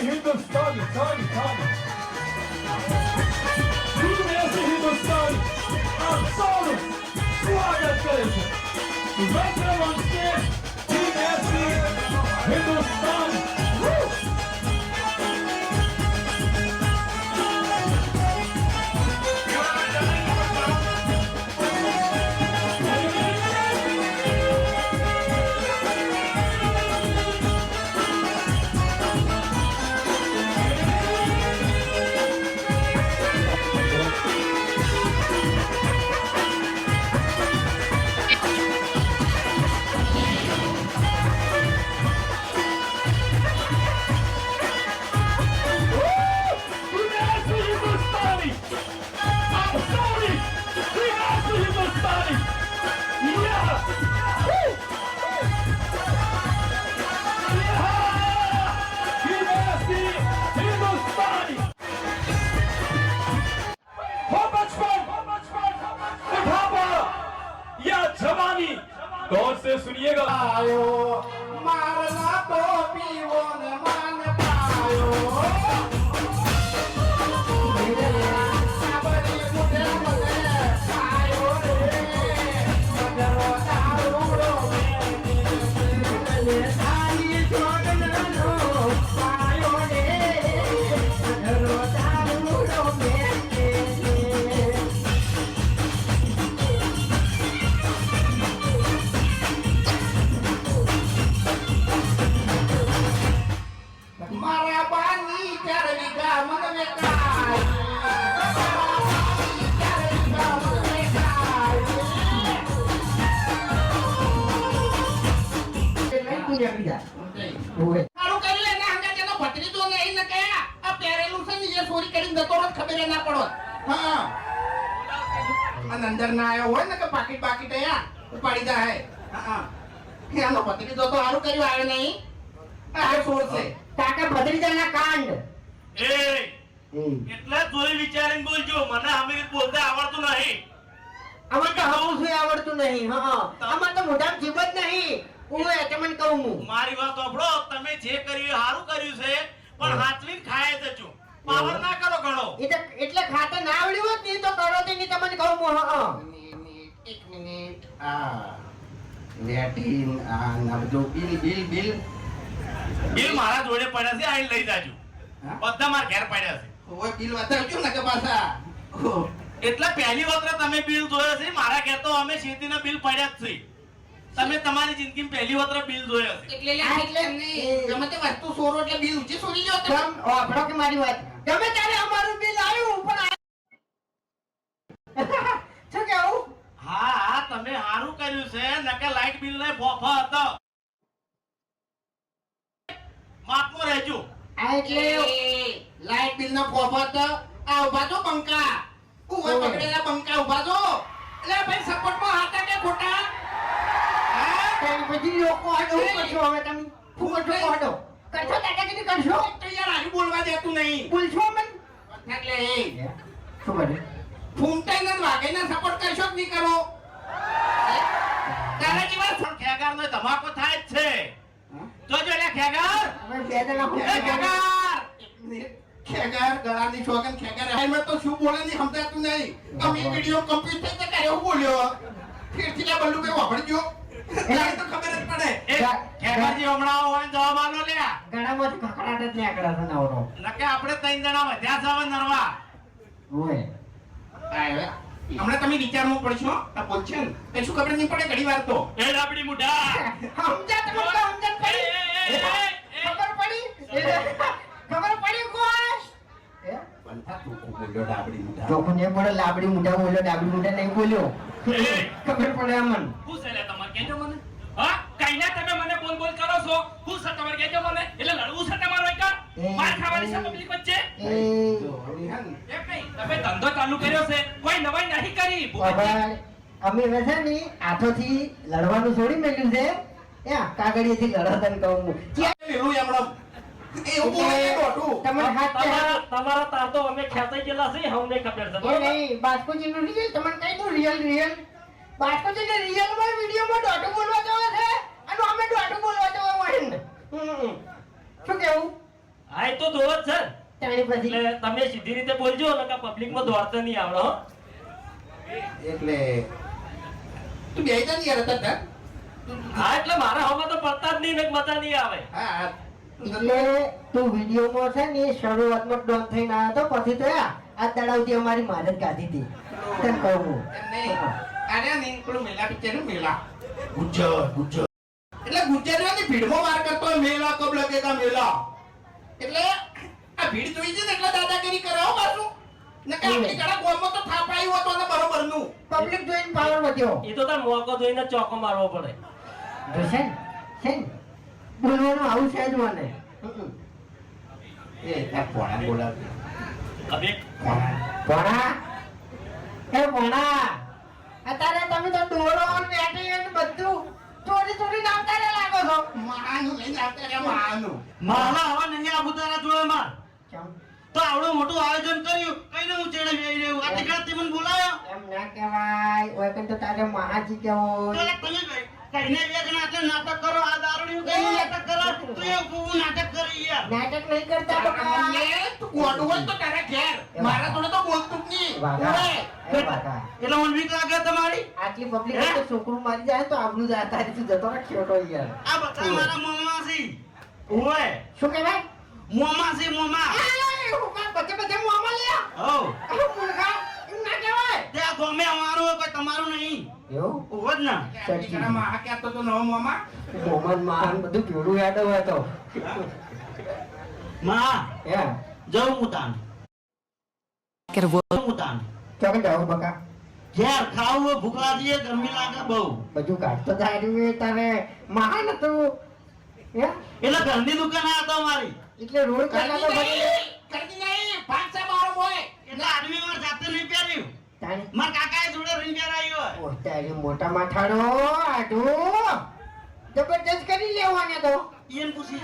de Hindustani, Tani, Tani. Tudo mesmo em Hindustani. Assim, Absolo, glória a Deus. Vai pelo antigo, tudo mesmo em Hindustani. Assim, સારું કરી લે ને હંગાત તેનો ભત્રીજો નહીં ને કે આ. પહેરેલું છે ને એ ચોરી કરીને જતો રહો ખબર ના પડો. હા. અને અંદર ના આવ્યો હોય ને કે પાકીટ બાકીટ અહીંયા ઉપાડી જાય હા. હા. એનો ભત્રીજો તો સારું કર્યું આવ્યો નહીં. આ ચોર છે. કાકા ભત્રીજાના કાંડ. એ એટલે જોઈ વિચારીને બોલજો મને અમે બોલતા આવડતું નહીં. આમાં તો હવું આવડતું નહીં હા આમાં તો મોઢામાં જીવ જ નહીં. હું એ તમને કહું હું. મારી વાત સાંભળો તમે જે કર્યું સારું કર્યું છે પણ હાચવીને ખાય જજો પાવર ના કરો ઘણો. એટલે ખાતે ના આવડ્યું હોત ને એ તો કરો તે ની તમને કહું હું એક મિનિટ. આ લેટિન આ ના બિલ બિલ બિલ. બિલ મારા જોડે પડ્યા છે આઈ લઈ જાજો. બધા મારા ઘેર પડ્યા છે. ઓય બિલ બતાવજો ને કે પાછા. એટલે પહેલી વખત તમે બિલ જોયો છે મારા ઘેર તો અમે શેતીના બિલ પડ્યા જ છે. તમે તમારી જિંદગીમાં પહેલી વખત બિલ જોયો હશે એટલે એટલે તમે તે વસ્તુ સોરો એટલે બિલ ઊંચી સોરી લ્યો તમે. આપણો કે મારી વાત? તમે ત્યારે અમારું બિલ આવ્યું પણ આ- શું કેવું? હા હા તમે સારું કર્યું છે. નકે લાઈટ બિલ ને ફોફો હતો. માપમાં રહેજો. આ એટલે લાઈટ બિલ ના હતો. આ ઊભા છો બંકા ઊભા. પકડેલા બંકા ઊભા છો. એટલે ભાઈ સપોર્ટમાં હતા કે ખોટા? પછી લોકો હાડો કરશો હવે તમે શું કરશો હાડો કરશો તો યાર હારી બોલવા દેતું નહીં બોલશો મને એટલે એ શું કરે ફૂમતાઈ ને સપોર્ટ કરશો નહીં કરો તારા જેવા પણ ખેગાર નો ધમાકો થાય જ છે જોજો લે ખેગાર. ખેગાર! ખેગાર, ગળાની છોકન ખેગાર. તો શું બોલે નહીં સમજાતું નહીં. તમે વીડિયો કમ્પ્લીટ થઈ એવું બોલ્યો. ફીરથી બલ્લુ કઈ વાપરજો. તારે તો ખબર જ પડે. એ હમણાં હોય જવાબ આલો લે. ગળામાંથી કકડાટ જ નીકળે છે નવરો. નકે આપણે ત્રણ જણા વધ્યા છે નરવા. હોય હમણાં તમે વિચારવું પડશે ને. કઈ શું ખબર નહીં પડે ઘણી વાર તો. એ ડાબડી મુઢા. તો પડી. એ, એ. ખબર પડી? લાબડી મુઢા બોલ્યો ડાબડી મુઢા નહીં બોલ્યો. ખબર પડે અમન. શું છે લે કહેજો મને. હા કઈના તમે મને બોલ બોલ કરો છો. હું છે તમારે કેજો મને. એટલે લડવું છે તમારો એક માર ખાવાની છે પબ્લિક વચ્ચે? તમે ધંધો ચાલુ કર્યો છે. કોઈ નવાઈ નહીં કરી. અમે વેસે છે ને હાથોથી લડવાનું છોડી મેલ્યું છે. એ કાગળિયેથી લડો તને કહું હું. ક્યાં? પેલું એમણે તમારા તમારા તાર તો અમે ખેંચાઈ ગયેલા છે અમને ખબર છે? નહીં બાસ્કોજી નું નહીં તમને કઈ દઉં રિયલ રિયલ બાસ્કોજી રિયલમાં વિડીયોમાં માં વિડિયો માં દોઢું બોલવા જવા છે? અને અમે ડોટું બોલવા જવા હોય શું કેવું? હા એ તો દોડ છે. તાણી પછી તમે સીધી રીતે બોલજો ને પબ્લિકમાં દોડતા નહીં આવડો એટલે તું બે જા ને યાર હતા હા એટલે મારા હવામાં તો પડતા જ નહીં ને મજા નહીં આવે. હા એટલે તું વિડીયોમાં છે ને શરૂઆતમાં ડોન થઈને આવ્યો તો પછી તો આ આ દડાવતી અમારી મદદ કાઢી હતી. તને કહું એમ નહીં. નહીં પેલું મેલા પિક્ચર મેલા. ગુજ્જર ગુજ્જર એટલે ગુજ્જરીઓની ભીડમાં વાર કરતો હોય, મેલા કબ લગેગા મેલા. એટલે આ ભીડ જોઈ છે ને એટલે દાદાગીરી કરાવો પાછું. ને કે આપણી ઘણા ગોમમાં તો થાપાયું હતું ને. બરોબરનું પબ્લિક જોઈને પાવર વધ્યો. એ તો તાર મોકો જોઈને ચોકો મારવો પડે. જો છે ને છે ને. બોલવાનું આવું છે જ મને. એ આ પોણા બોલાવ હવે ભણા એ ભણા અત્યારે તમે તો દોરો પેટી બધું ચોરી ચોરી નામતા રે લાગો છો. માનું લઈને આવતા રહ્યા માનું મારા હવે નહીં આવું તારા જોડે માર તો આવડું મોટું આયોજન કર્યું. કઈ નું ચેડે બેહી રહ્યું. આ ટીકડા મને બોલાયો. એમ ના કહેવાય. ઓય કન તો તારે મહાજી કેવો તો તમે કઈ કઈને બે જણા નાટક કરો આ દારૂડિયું કઈને નાટક કરો. તું એ હું નાટક કરી યાર. નાટક નહીં કરતા બકા એ તું ગોડું હોય તો તારા ઘેર. મારા જોડે તો બોલતું જ નહીં. વાઘા ઓય, એ વાઘા એટલે મને બીક લાગે તમારી? આટલી પબ્લિક તો છોકરું મારી જાય તો આબલું જાય તારી તું જતો રાખ છોટો યાર. આ બધા મારા મોમાં ઓય. શું કહેવાય? મોમાં છે મોમાં એ, હું કાં બધે બધે મોંમાં લ્યા હો આ મૂર્ખા, એમ ના કહેવાય તે આ ગમે અમારું હોય કોઈ તમારું નહીં એવું ઓવ જ ના. આપણી ઘણા માહા કહેતો તો નવો મામા? મોહમ્મદ માન બધું ભેડું યાદ હોય તો. માં હે જવું હું તાન. જવું હું તાન. ચોકે જાવ બકા. ઘેર ખાવું હોય, ભૂખ લાગી લાગે બહુ. બધું કાઢતો જાય તારે મહાન હતું. હે? એટલે ઘરની દુકાન આ તો અમારી એટલે રોડ કાઢા તો નહીં કરતી નહીં. પાંચ છે મારો બોય એટલે આદમી માર જાતે નહીં પહેર્યું. માર કાકાએ જોડે રીંગ પહેરાયું હોય ઓ તારી મોટા માથાડો આઢો. જબરજસ્ત કરી લેવાને તો. એમ પૂછી